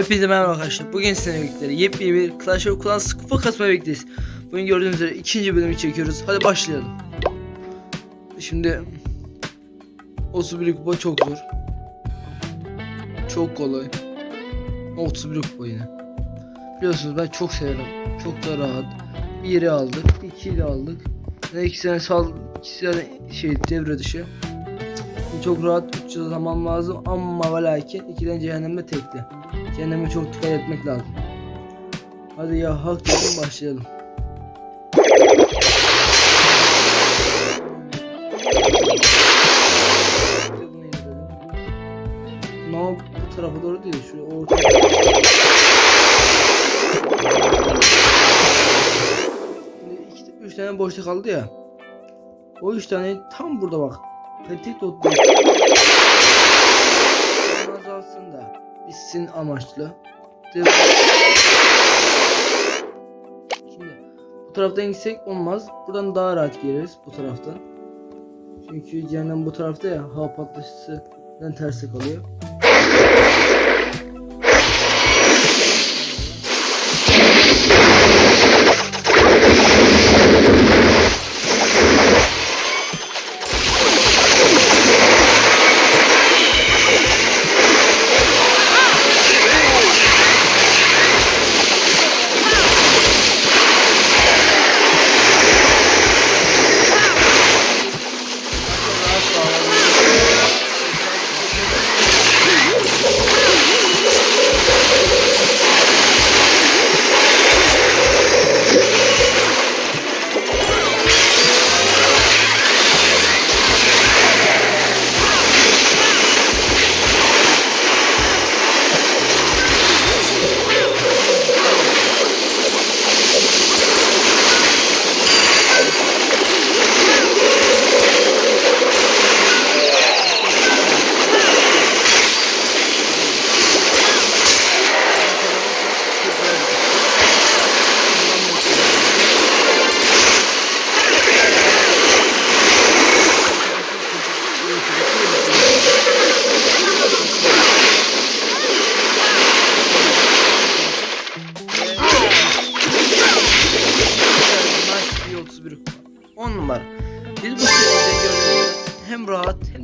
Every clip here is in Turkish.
Hepinize merhaba arkadaşlar. Bugün sizinle birlikte yepyeni bir Clash of Clans kupa kasma birlikteyiz. Bugün gördüğünüz üzere ikinci bölümü çekiyoruz. Hadi başlayalım. Şimdi 31 kupa çok zor. Çok kolay. 31 kupa yine. Biliyorsunuz ben çok severim. Çok da rahat. Bir yeri aldık. iki de aldık. Ve iki sene sal iki sene şey devre dışı. Çok rahat 300 zaman lazım ama ve lakin ikiden cehenneme tekli. Cehenneme çok dikkat etmek lazım. Hadi ya hak diyelim başlayalım. Yap bu tarafa doğru değil şuraya orta. Şimdi iki, üç tane boşta kaldı ya. O üç tane tam burada bak. Not değil. azalsın da bitsin amaçlı. Şimdi bu taraftan gitsek olmaz. Buradan daha rahat gireriz bu taraftan. Çünkü cehennem bu tarafta ya hava patlayıcısından tersi kalıyor.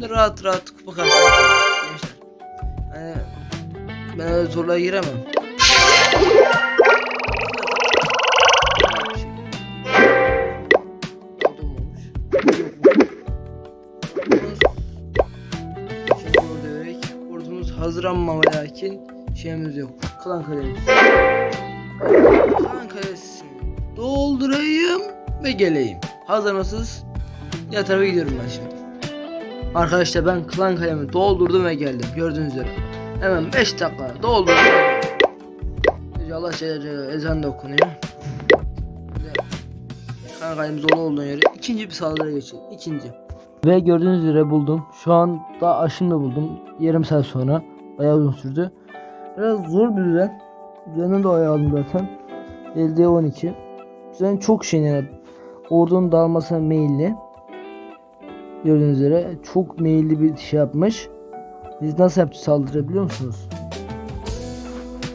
De rahat rahat kupa gençler. Yani ben öyle zorluğa giremem. Şimdi hazır ama ve lakin şeyimiz yok. Klan kalemiz. Klan kalesini doldurayım ve geleyim. Hazır mısınız? Ya tarafa gidiyorum ben şimdi. Arkadaşlar ben klan kalemi doldurdum ve geldim. Gördüğünüz üzere. Hemen 5 dakika doldurdum. Allah Celle Celle ezan da okunuyor. Klan kalemiz dolu olduğu yere ikinci bir saldırıya geçelim. İkinci. Ve gördüğünüz üzere buldum. Şu an daha aşımda buldum. Yarım saat sonra. Bayağı uzun sürdü. Biraz zor bir düzen. Düzenden de ayağı aldım zaten. Elde 12. Düzen çok şey yani. Ordunun dağılmasına meyilli. Gördüğünüz üzere çok meyilli bir şey yapmış. Biz nasıl yapacağız saldırabiliyor musunuz?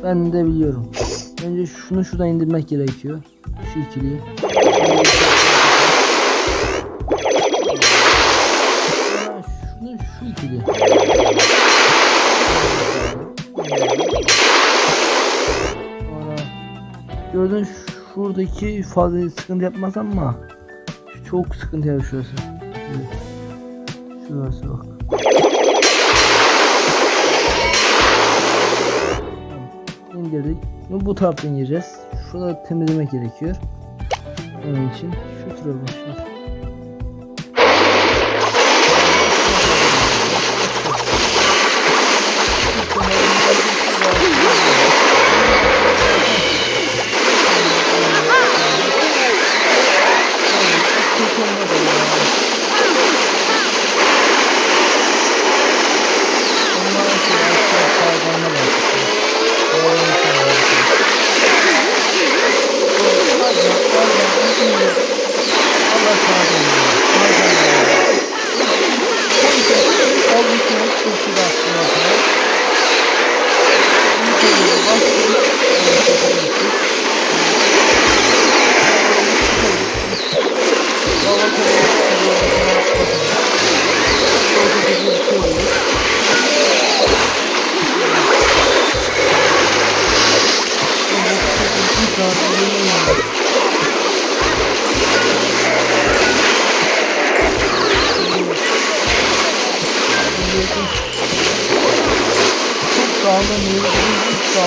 Ben de biliyorum. Önce şunu şuradan indirmek gerekiyor. Şu ikiliyi. Şunu şu ikili. Gördün şuradaki fazla sıkıntı yapmaz ama çok sıkıntı. Evet. Şurası bak. İndirdik. Bunu bu taraftan gireceğiz. Şurada temizlemek gerekiyor. Onun için şu tarafa başlıyoruz.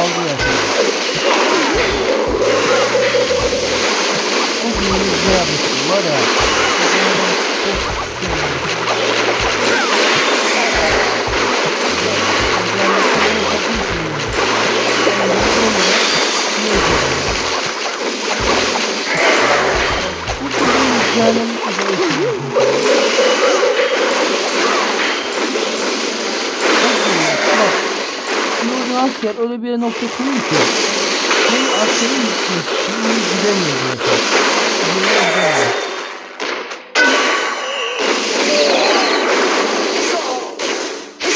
Dağıldı ya. Çok iyi güzel yapmışsın var ya. Şimdi asker öyle bir nokta koyuyor ki senin askerin gitmiş, senin gidemiyor zaten. Gidemiyor.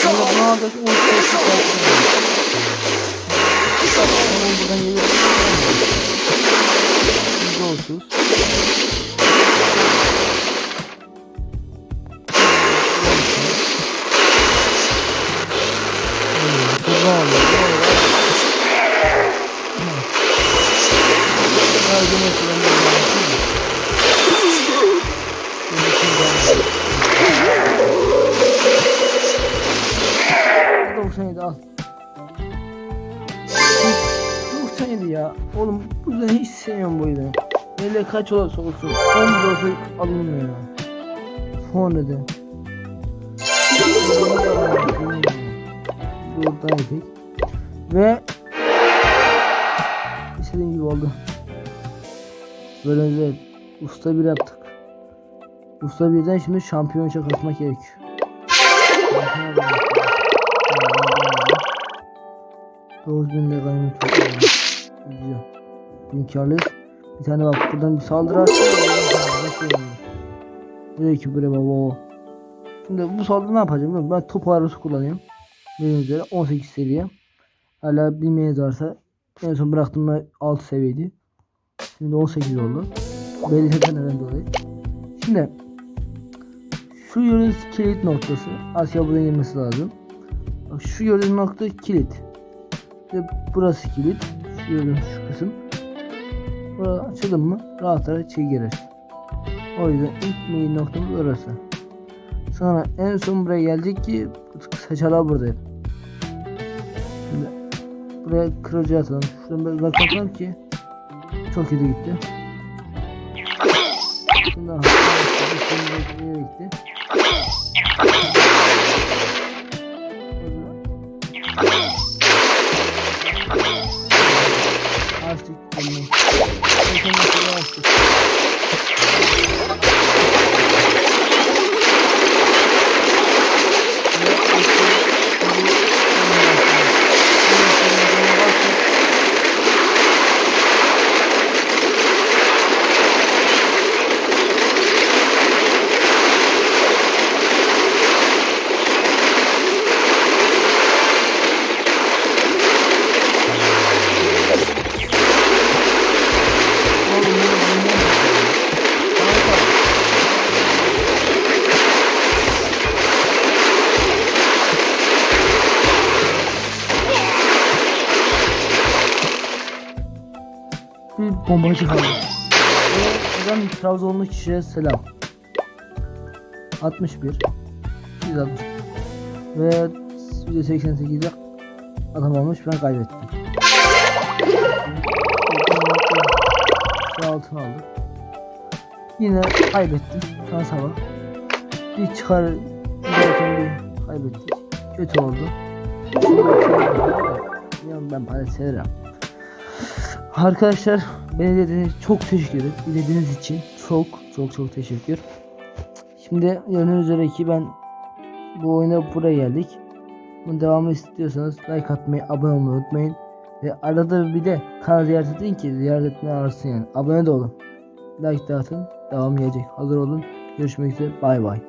Sonra buna da o sesi kalkıyor. Buradan gelir. Yüzde otuz. Kurban oluyor. Her gün oturan bir zaman değil mi? Bu 97 al. 97 ya. Oğlum bu yüzden hiç sevmiyorum bu yüzden. Böyle kaç olursa olsun. 10 olsa alınmıyor. Sonra da. Buradaydık. Ve istediğim gibi oldu. Böyle güzel. Usta bir yaptık. Usta birden şimdi şampiyon kasmak gerekiyor. Dokuz bin lirayı tutuyor. Güzel. Bir tane bak buradan bir saldırı atıyor. Buraya ki buraya baba. Şimdi bu saldırı ne yapacağım? Ben top arası kullanıyorum. Bildiğiniz üzere 18 seviye. Hala bilmeyeniz varsa en son bıraktığımda 6 seviyeydi. Şimdi 18 oldu. Belli nedenlerden dolayı. Şimdi şu gördüğünüz kilit noktası Asya buradan girmesi lazım. Şu gördüğünüz nokta kilit. Ve burası kilit. Şu gördüğünüz şu kısım. Burası açıldı mı rahat rahat içeri. O yüzden ilk main noktamız orası. Sonra en son buraya gelecek ki saçalar burada. Buraya kırıcı atalım. Şuradan biraz uzaklaşalım ki çok kötü gitti. Şundan nereye gitti? Açtık. Otomatik açtık. Kaldı. Ve buradan Trabzonlu kişiye selam. 61 160 Ve 188'de adam olmuş ben kaybettim. Altın aldım. Yine kaybettim. Şansa bak. Bir çıkar giderken bir kaybettik. Kötü oldu. Ben para severim. Arkadaşlar beni dediğiniz çok teşekkür ederim. İzlediğiniz için çok çok çok teşekkür. Şimdi gördüğünüz üzere ki ben bu oyuna buraya geldik. Bunun devamı istiyorsanız like atmayı, abone olmayı unutmayın. Ve arada bir de kanal ziyaret edin ki ziyaret etmeyi artsın yani. Abone de olun. Like de atın. Devam gelecek. Hazır olun. Görüşmek üzere. Bay bay.